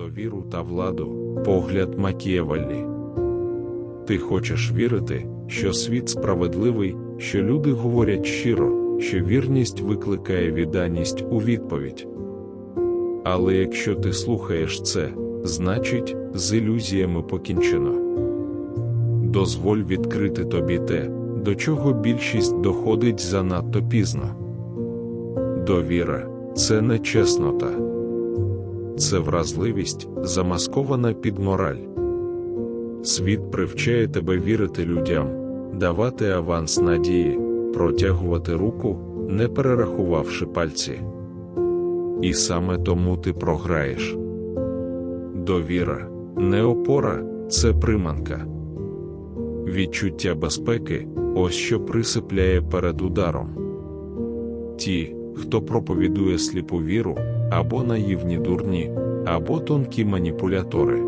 довіру та владу, погляд Макієвеллі. Ти хочеш вірити, що світ справедливий, що люди говорять щиро, що вірність викликає відданість у відповідь. Але якщо ти слухаєш це, значить, з ілюзіями покінчено. Дозволь відкрити тобі те, до чого більшість доходить занадто пізно. Довіра це не чеснота, це вразливість, замаскована під мораль. Світ привчає тебе вірити людям, давати аванс надії, протягувати руку, не перерахувавши пальці. І саме тому ти програєш. Довіра, не опора, це приманка. Відчуття безпеки ось що присипляє перед ударом. Ті, хто проповідує сліпу віру, або наївні дурні, або тонкі маніпулятори.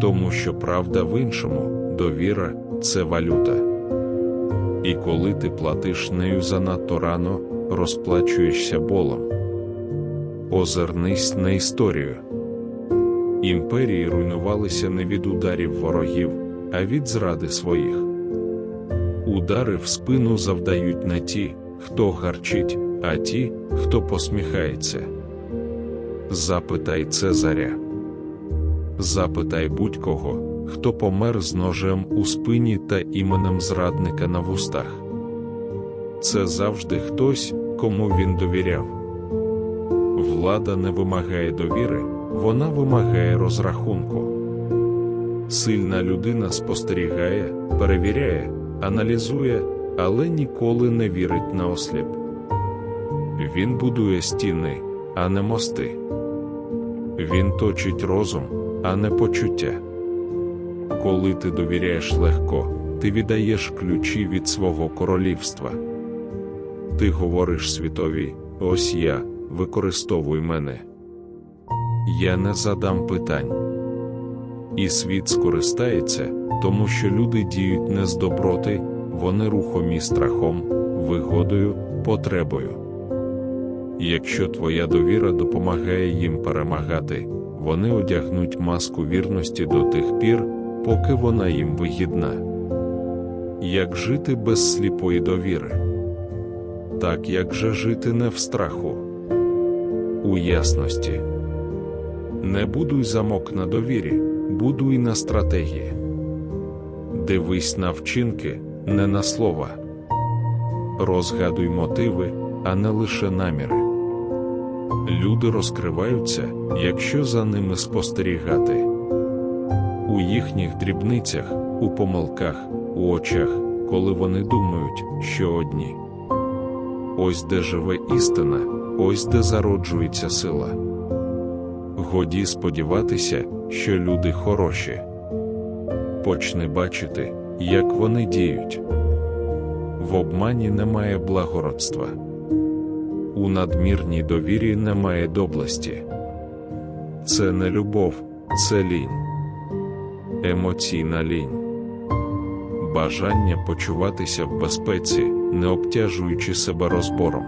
Тому що правда в іншому, довіра це валюта. І коли ти платиш нею занадто рано, розплачуєшся болом. Озирнись на історію. Імперії руйнувалися не від ударів ворогів, а від зради своїх. Удари в спину завдають не ті, хто гарчить, а ті, хто посміхається. Запитай Цезаря. Запитай будь-кого, хто помер з ножем у спині та іменем зрадника на вустах. Це завжди хтось, кому він довіряв. Влада не вимагає довіри, вона вимагає розрахунку. Сильна людина спостерігає, перевіряє, аналізує, але ніколи не вірить на осліп. Він будує стіни, а не мости. Він точить розум, а не почуття. Коли ти довіряєш легко, ти віддаєш ключі від свого королівства. Ти говориш світові, ось я, використовуй мене. Я не задам питань. І світ скористається, тому що люди діють не з доброти, вони рухомі страхом, вигодою, потребою. Якщо твоя довіра допомагає їм перемагати, вони одягнуть маску вірності до тих пір, поки вона їм вигідна. Як жити без сліпої довіри? Так як же жити не в страху, у ясності. Не будуй замок на довірі, будуй на стратегії. Дивись на вчинки, не на слова. Розгадуй мотиви, а не лише наміри. Люди розкриваються, якщо за ними спостерігати. У їхніх дрібницях, у помилках, у очах, коли вони думають, що одні. Ось де живе істина, ось де зароджується сила. Годі сподіватися, що люди хороші. Почни бачити, як вони діють. В обмані немає благородства. У надмірній довірі немає доблесті. Це не любов, це лінь, емоційна лінь, бажання почуватися в безпеці, не обтяжуючи себе розбором.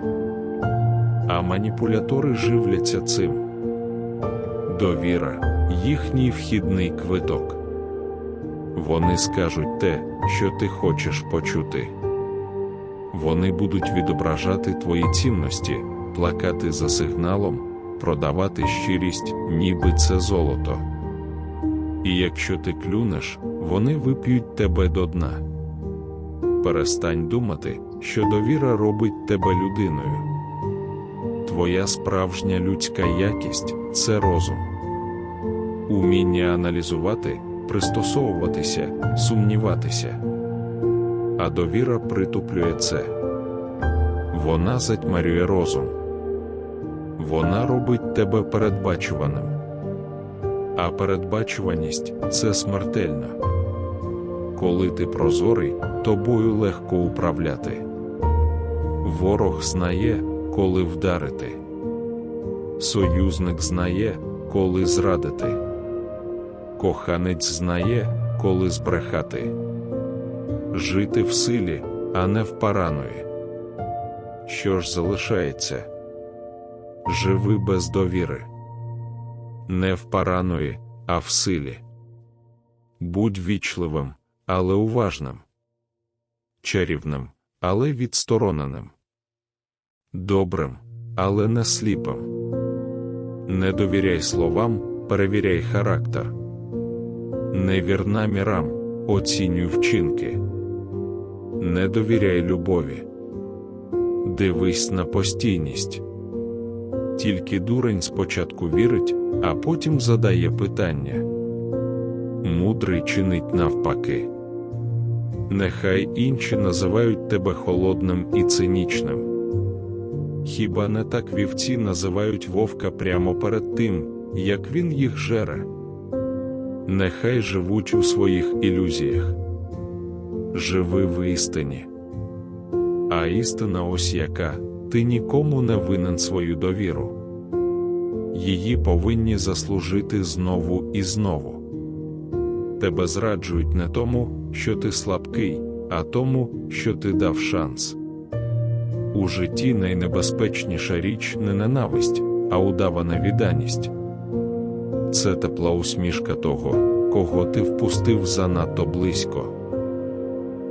А маніпулятори живляться цим. Довіра їхній вхідний квиток. Вони скажуть те, що ти хочеш почути. Вони будуть відображати твої цінності, плакати за сигналом, продавати щирість, ніби це золото. І якщо ти клюнеш, вони вип'ють тебе до дна. Перестань думати, що довіра робить тебе людиною. Твоя справжня людська якість це розум, уміння аналізувати, пристосовуватися, сумніватися. А довіра притуплює це. Вона затьмарює розум. Вона робить тебе передбачуваним. А передбачуваність це смертельно. Коли ти прозорий, тобою легко управляти. Ворог знає, коли вдарити. Союзник знає, коли зрадити. Коханець знає, коли збрехати. Жити в силі, а не в параної. Що ж залишається? Живи без довіри. не в параної, а в силі. Будь вічливим, але уважним, чарівним, але відстороненим, добрим, але не сліпим. Не довіряй словам, перевіряй характер. Не вір намірам, оцінюй вчинки. Не довіряй любові. Дивись на постійність. Тільки дурень спочатку вірить, а потім задає питання. Мудрий чинить навпаки. Нехай інші називають тебе холодним і цинічним. Хіба не так вівці називають вовка прямо перед тим, як він їх жере? Нехай живуть у своїх ілюзіях. Живи в істині. А істина ось яка ти нікому не винен свою довіру. Її повинні заслужити знову і знову. Тебе зраджують не тому, що ти слабкий, а тому, що ти дав шанс. У житті найнебезпечніша річ не ненависть, а удавана відданість. Це тепла усмішка того, кого ти впустив занадто близько.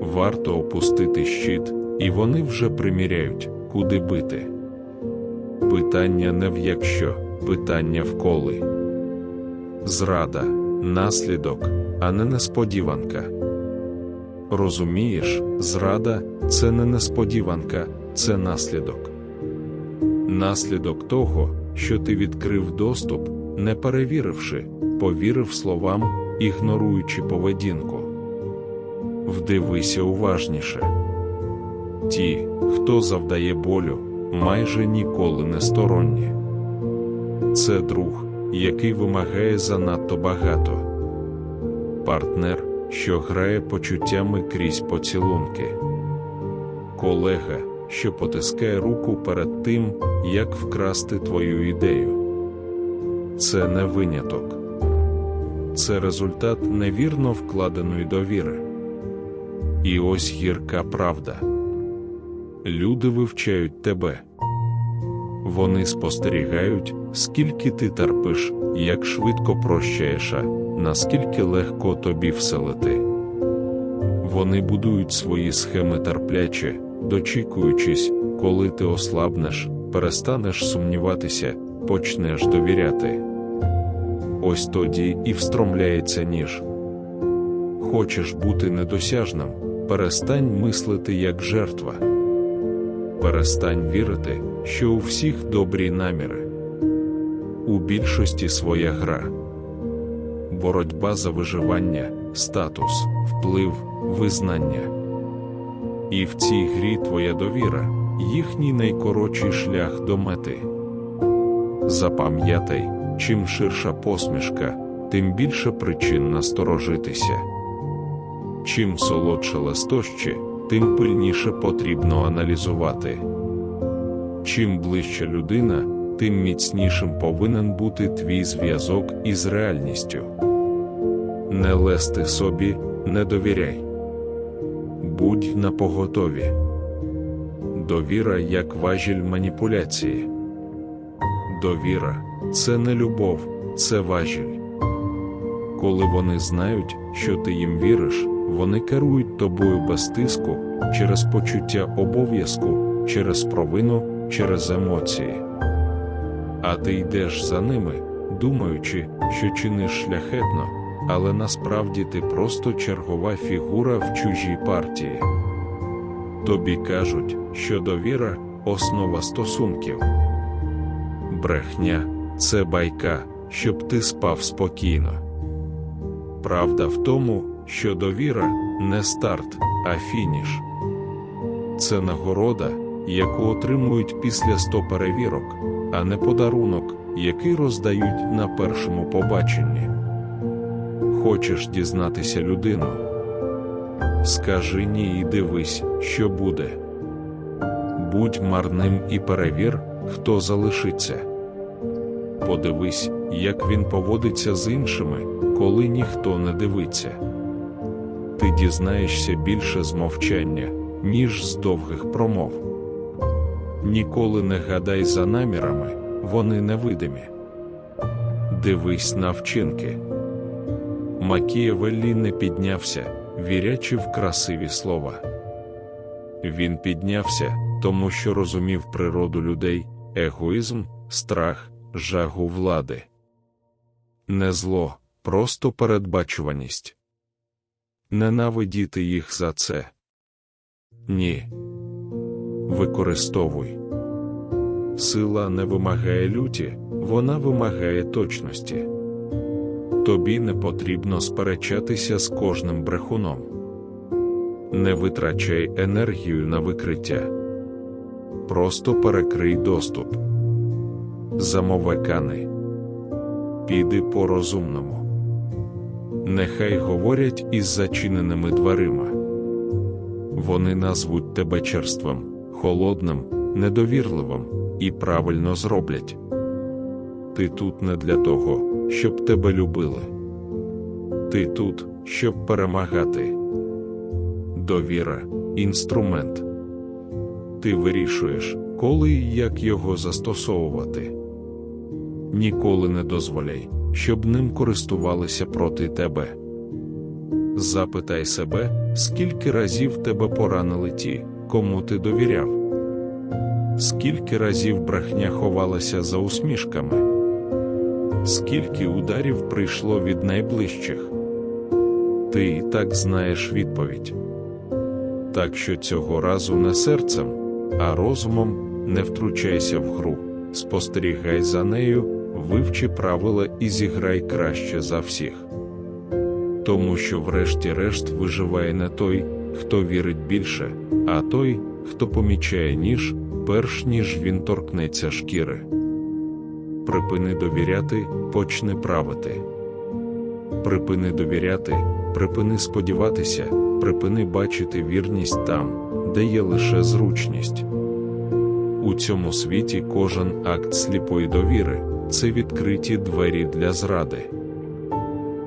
Варто опустити щит, і вони вже приміряють, куди бити. Питання не в якщо, питання в коли. Зрада, наслідок, а не несподіванка. Розумієш, зрада це не несподіванка, це наслідок. Наслідок того, що ти відкрив доступ, не перевіривши, повірив словам, ігноруючи поведінку. Вдивися уважніше. Ті, хто завдає болю, майже ніколи не сторонні. Це друг, який вимагає занадто багато. Партнер, що грає почуттями крізь поцілунки. Колега, що потискає руку перед тим, як вкрасти твою ідею. Це не виняток. Це результат невірно вкладеної довіри. І ось гірка правда. Люди вивчають тебе. Вони спостерігають, скільки ти терпиш, як швидко прощаєш, а наскільки легко тобі вселити. Вони будують свої схеми терпляче, дочікуючись, коли ти ослабнеш, перестанеш сумніватися, почнеш довіряти. Ось тоді і встромляється ніж. Хочеш бути недосяжним, перестань мислити як жертва. Перестань вірити, що у всіх добрі наміри. У більшості своя гра, боротьба за виживання, статус, вплив, визнання. І в цій грі твоя довіра, їхній найкоротший шлях до мети. Запам'ятай, чим ширша посмішка, тим більше причин насторожитися. Чим солодше листощі, тим пильніше потрібно аналізувати. Чим ближча людина, тим міцнішим повинен бути твій зв'язок із реальністю. Не лести собі, не довіряй. Будь напоготові. Довіра як важіль маніпуляції. Довіра це не любов, це важіль. Коли вони знають, що ти їм віриш, вони керують тобою без тиску, через почуття обов'язку, через провину, через емоції. А ти йдеш за ними, думаючи, що чиниш шляхетно, але насправді ти просто чергова фігура в чужій партії. Тобі кажуть, що довіра основа стосунків. Брехня це байка, щоб ти спав спокійно. Правда в тому, що довіра не старт, а фініш. Це нагорода, яку отримують після 100 перевірок, а не подарунок, який роздають на першому побаченні. Хочеш дізнатися людину? Скажи ні і дивись, що буде. Будь марним і перевір, хто залишиться. Подивись, як він поводиться з іншими, коли ніхто не дивиться. Ти дізнаєшся більше з мовчання, ніж з довгих промов. Ніколи не гадай за намірами, вони невидимі. дивись на вчинки. Макієвеллі не піднявся, вірячи в красиві слова. Він піднявся, тому що розумів природу людей, егоїзм, страх, жагу влади. Не зло, просто передбачуваність. Ненавидіти їх за це. Ні. Використовуй. Сила не вимагає люті, вона вимагає точності. Тобі не потрібно сперечатися з кожним брехуном. Не витрачай енергію на викриття. Просто перекрий доступ. Замовекани. Піди по розумному. Нехай говорять із зачиненими дверима. Вони назвуть тебе черством, холодним, недовірливим і правильно зроблять. Ти тут не для того, щоб тебе любили. Ти тут, щоб перемагати. Довіра інструмент. Ти вирішуєш, коли і як його застосовувати. Ніколи не дозволяй, щоб ним користувалися проти тебе. Запитай себе, скільки разів тебе поранили ті, кому ти довіряв. Скільки разів брехня ховалася за усмішками? Скільки ударів прийшло від найближчих? Ти і так знаєш відповідь. Так що цього разу не серцем, а розумом не втручайся в гру, спостерігай за нею, вивчи правила і зіграй краще за всіх. Тому що, врешті-решт, виживає не той, хто вірить більше, а той, хто помічає ніж, перш ніж він торкнеться шкіри. Припини довіряти, почни правити. Припини довіряти, припини сподіватися, припини бачити вірність там, де є лише зручність. У цьому світі кожен акт сліпої довіри це відкриті двері для зради.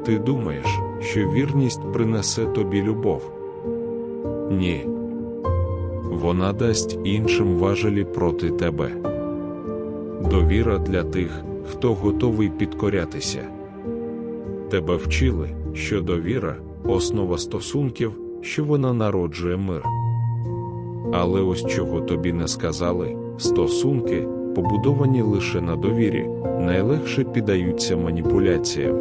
Ти думаєш, що вірність принесе тобі любов? Ні. Вона дасть іншим важелі проти тебе. Довіра для тих, хто готовий підкорятися. Тебе вчили, що довіра основа стосунків, що вона народжує мир. Але ось чого тобі не сказали стосунки, побудовані лише на довірі, найлегше піддаються маніпуляціям.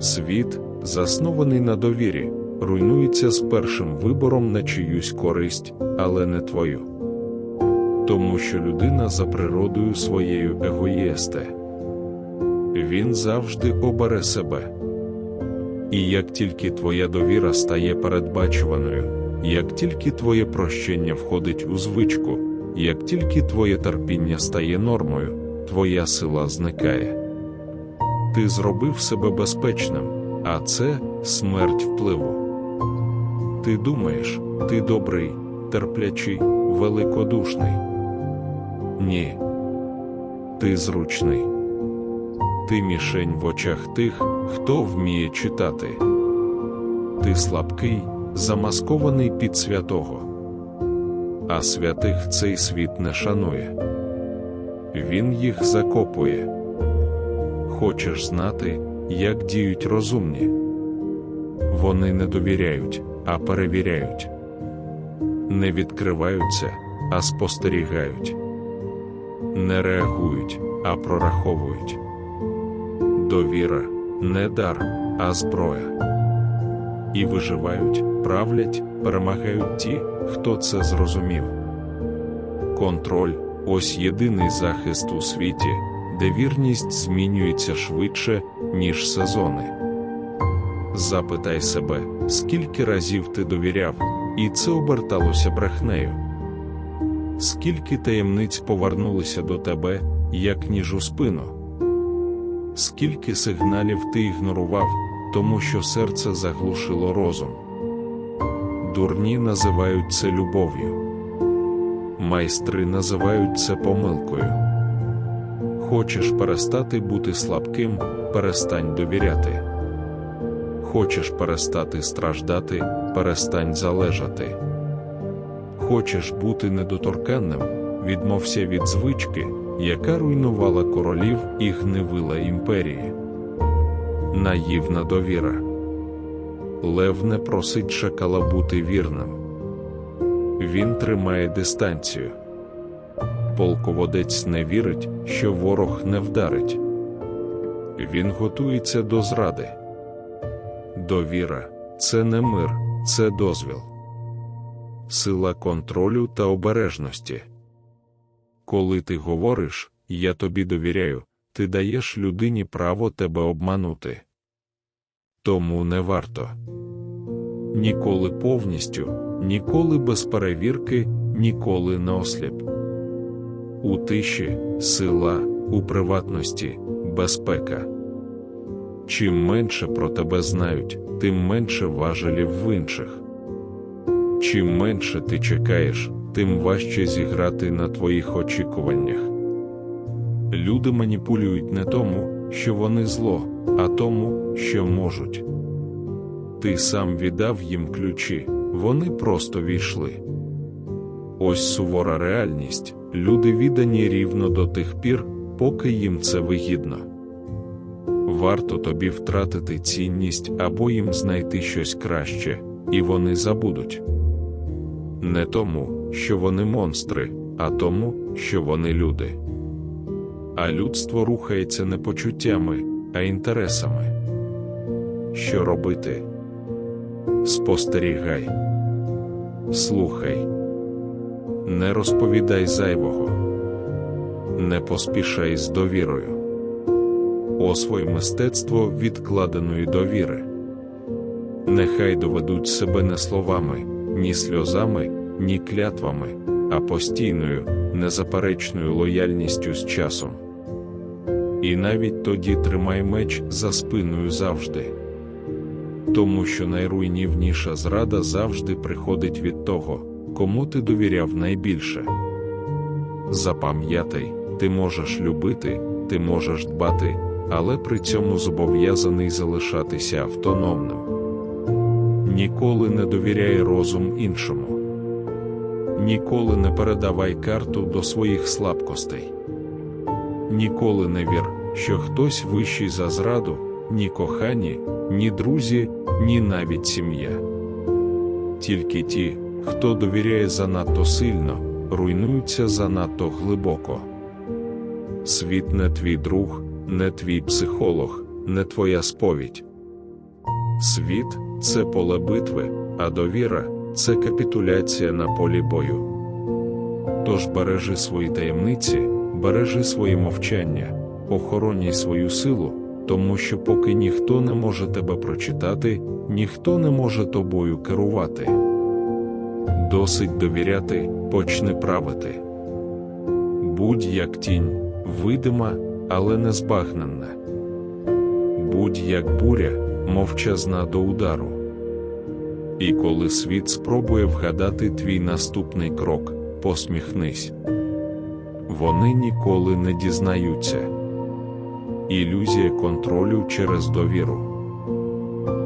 Світ, заснований на довірі, руйнується з першим вибором на чиюсь користь, але не твою. Тому що людина за природою своєю егоїсте. Він завжди обере себе. І як тільки твоя довіра стає передбачуваною, як тільки твоє прощення входить у звичку, як тільки твоє терпіння стає нормою, твоя сила зникає. Ти зробив себе безпечним, а це смерть впливу. Ти думаєш, ти добрий, терплячий, великодушний. Ні. Ти зручний. Ти мішень в очах тих, хто вміє читати. Ти слабкий, замаскований під святого. А святих цей світ не шанує. Він їх закопує. Хочеш знати, як діють розумні? Вони не довіряють, а перевіряють. Не відкриваються, а спостерігають. Не реагують, а прораховують. Довіра не дар, а зброя. І виживають, правлять, перемагають ті, хто це зрозумів. Контроль ось єдиний захист у світі, де вірність змінюється швидше, ніж сезони. Запитай себе, скільки разів ти довіряв, і це оберталося брехнею. Скільки таємниць повернулися до тебе, як ніж у спину скільки сигналів ти ігнорував, тому що серце заглушило розум. Дурні називають це любов'ю, майстри називають це помилкою. Хочеш перестати бути слабким, перестань довіряти. Хочеш перестати страждати, перестань залежати. Хочеш бути недоторканним, відмовся від звички, яка руйнувала королів і гневила імперії. Наївна довіра. Лев не просить шакала бути вірним. Він тримає дистанцію. Полководець не вірить, що ворог не вдарить. Він готується до зради. Довіра це не мир, це дозвіл. Сила контролю та обережності. Коли ти говориш, я тобі довіряю, ти даєш людині право тебе обманути. Тому не варто. Ніколи повністю, ніколи без перевірки, ніколи не осліп. У тиші сила, у приватності безпека. Чим менше про тебе знають, тим менше важелів в інших. Чим менше ти чекаєш, тим важче зіграти на твоїх очікуваннях. Люди маніпулюють не тому, що вони зло, а тому, що можуть. Ти сам віддав їм ключі, вони просто війшли. Ось сувора реальність, люди віддані рівно до тих пір, поки їм це вигідно. Варто тобі втратити цінність або їм знайти щось краще, і вони забудуть. Не тому, що вони монстри, а тому, що вони люди. А людство рухається не почуттями, а інтересами. Що робити? Спостерігай, слухай, не розповідай зайвого, не поспішай з довірою. Освой мистецтво відкладеної довіри. Нехай доведуть себе не словами, ні сльозами, ні клятвами, а постійною, незаперечною лояльністю з часом. І навіть тоді тримай меч за спиною завжди. Тому що найруйнівніша зрада завжди приходить від того, кому ти довіряв найбільше. Запам'ятай, ти можеш любити, ти можеш дбати, але при цьому зобов'язаний залишатися автономним. Ніколи не довіряй розум іншому. Ніколи не передавай карту до своїх слабкостей. Ніколи не вір, що хтось вищий за зраду, ні кохані, ні друзі, ні навіть сім'я. Тільки ті, хто довіряє занадто сильно, руйнуються занадто глибоко. Світ не твій друг, не твій психолог, не твоя сповідь. Світ це поле битви, а довіра це капітуляція на полі бою. Тож бережи свої таємниці, бережи свої мовчання, охоронюй свою силу, тому що поки ніхто не може тебе прочитати, ніхто не може тобою керувати. Досить довіряти, почни правити. Будь як тінь, видима, але не збагненна. Будь як буря, мовчазна до удару. І коли світ спробує вгадати твій наступний крок, посміхнись. Вони ніколи не дізнаються. Ілюзія контролю через довіру.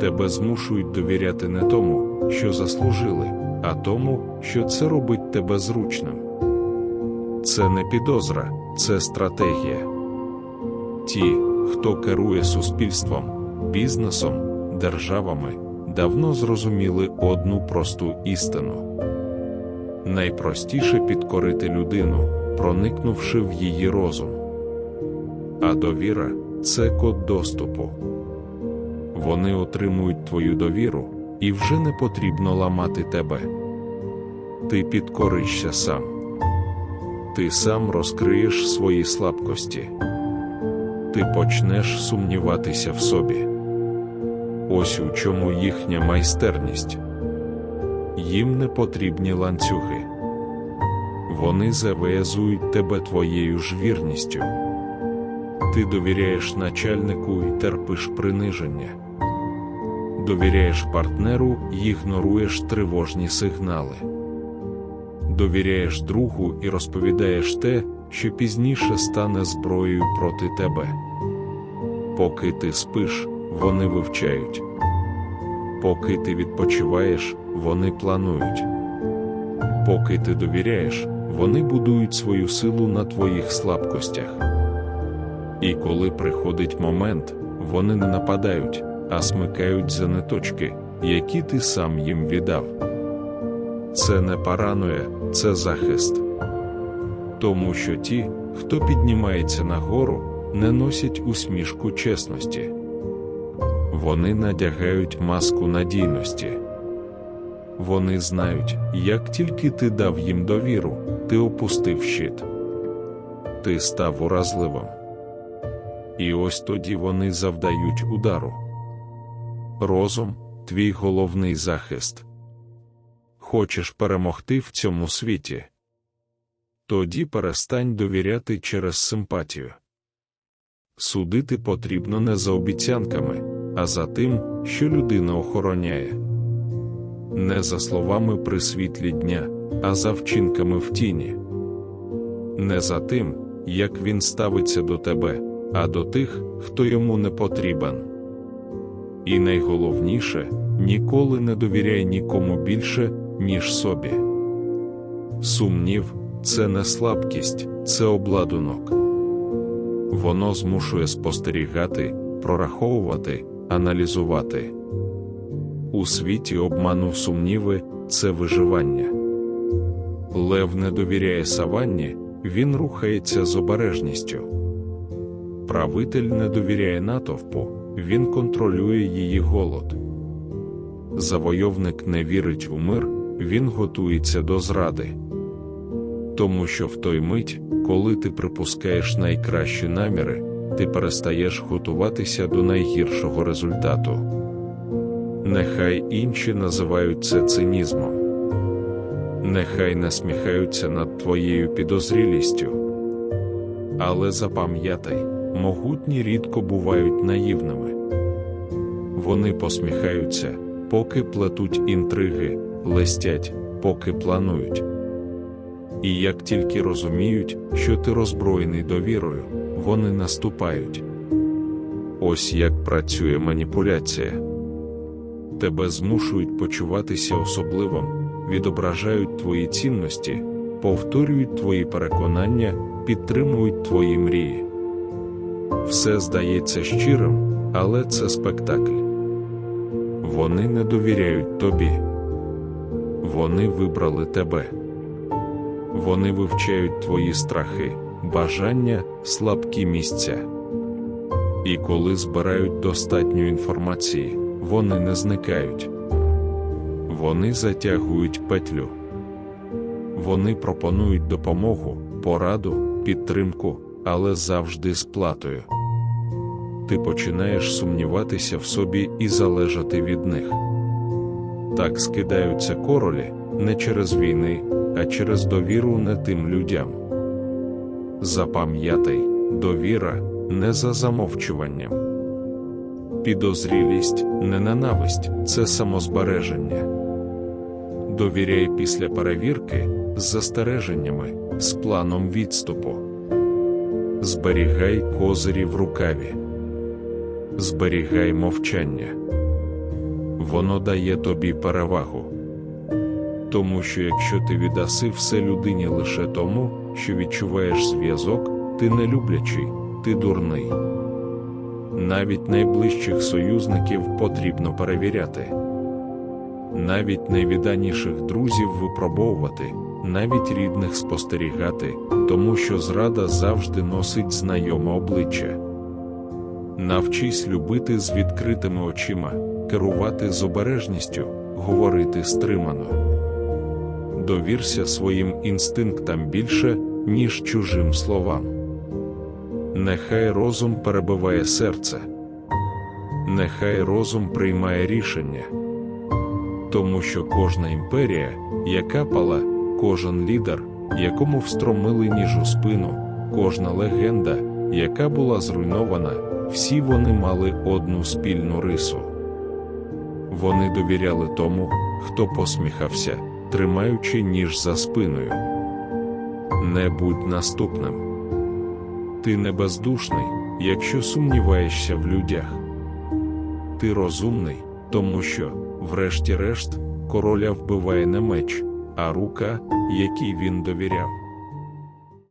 Тебе змушують довіряти не тому, що заслужили, а тому, що це робить тебе зручним. Це не підозра, це стратегія. Ті, хто керує суспільством, бізнесом, державами, давно зрозуміли одну просту істину. Найпростіше підкорити людину, проникнувши в її розум. А довіра це код доступу. Вони отримують твою довіру, і вже не потрібно ламати тебе. Ти підкоришся сам. Ти сам розкриєш свої слабкості. Ти почнеш сумніватися в собі. Ось у чому їхня майстерність. Їм не потрібні ланцюги. Вони зав'язують тебе твоєю ж вірністю. Ти довіряєш начальнику і терпиш приниження. Довіряєш партнеру і ігноруєш тривожні сигнали. Довіряєш другу і розповідаєш те, що пізніше стане зброєю проти тебе. Поки ти спиш, вони вивчають. Поки ти відпочиваєш, вони планують. Поки ти довіряєш, вони будують свою силу на твоїх слабкостях. І коли приходить момент, вони не нападають, а смикають за ниточки, які ти сам їм віддав. Це не паранує, це захист. Тому що ті, хто піднімається нагору, не носять усмішку чесності. Вони надягають маску надійності. Вони знають, як тільки ти дав їм довіру, ти опустив щит. Ти став уразливим. І ось тоді вони завдають удару. Розум твій головний захист. Хочеш перемогти в цьому світі? Тоді перестань довіряти через симпатію. Судити потрібно не за обіцянками, а за тим, що людина охороняє. Не за словами при світлі дня, а за вчинками в тіні. Не за тим, як він ставиться до тебе, а до тих, хто йому не потрібен. І найголовніше ніколи не довіряй нікому більше, ніж собі. Сумнів це не слабкість, це обладунок. Воно змушує спостерігати, прораховувати, аналізувати. У світі обману сумніви це виживання. Лев не довіряє саванні, він рухається з обережністю. Правитель не довіряє натовпу, він контролює її голод. Завойовник не вірить у мир, він готується до зради. Тому що в той мить, коли ти припускаєш найкращі наміри, ти перестаєш готуватися до найгіршого результату. Нехай інші називають це цинізмом. Нехай насміхаються над твоєю підозрілістю. Але запам'ятай, могутні рідко бувають наївними. Вони посміхаються, поки плетуть інтриги, листять, поки планують. І як тільки розуміють, що ти роззброєний довірою, вони наступають. Ось як працює маніпуляція. Тебе змушують почуватися особливим, відображають твої цінності, повторюють твої переконання, підтримують твої мрії. Все здається щирим, але це спектакль. Вони не довіряють тобі. Вони вибрали тебе. Вони вивчають твої страхи, бажання, слабкі місця. І коли збирають достатньо інформації, вони не зникають. Вони затягують петлю. Вони пропонують допомогу, пораду, підтримку, але завжди з платою. Ти починаєш сумніватися в собі і залежати від них. Так скидаються королі не через війни, а через довіру не тим людям. Запам'ятай, довіра не за замовчуванням. Підозрілість не ненависть, це самозбереження. Довіряй після перевірки з застереженнями, з планом відступу. Зберігай козирі в рукаві. Зберігай мовчання. Воно дає тобі перевагу. Тому що якщо ти віддаси все людині лише тому, що відчуваєш зв'язок, ти не люблячий, ти дурний. Навіть найближчих союзників потрібно перевіряти, навіть найвіданіших друзів випробовувати, навіть рідних спостерігати, тому що зрада завжди носить знайоме обличчя. Навчись любити з відкритими очима, керувати з обережністю, говорити стримано. Довірся своїм інстинктам більше, ніж чужим словам. Нехай розум перебиває серце, нехай розум приймає рішення, тому що кожна імперія, яка пала, кожен лідер, якому встромили ніж у спину, кожна легенда, яка була зруйнована, всі вони мали одну спільну рису. Вони довіряли тому, хто посміхався, тримаючи ніж за спиною. Не будь наступним. Ти не бездушний, якщо сумніваєшся в людях. Ти розумний, тому що, врешті-решт, короля вбиває не меч, а рука, якій він довіряв.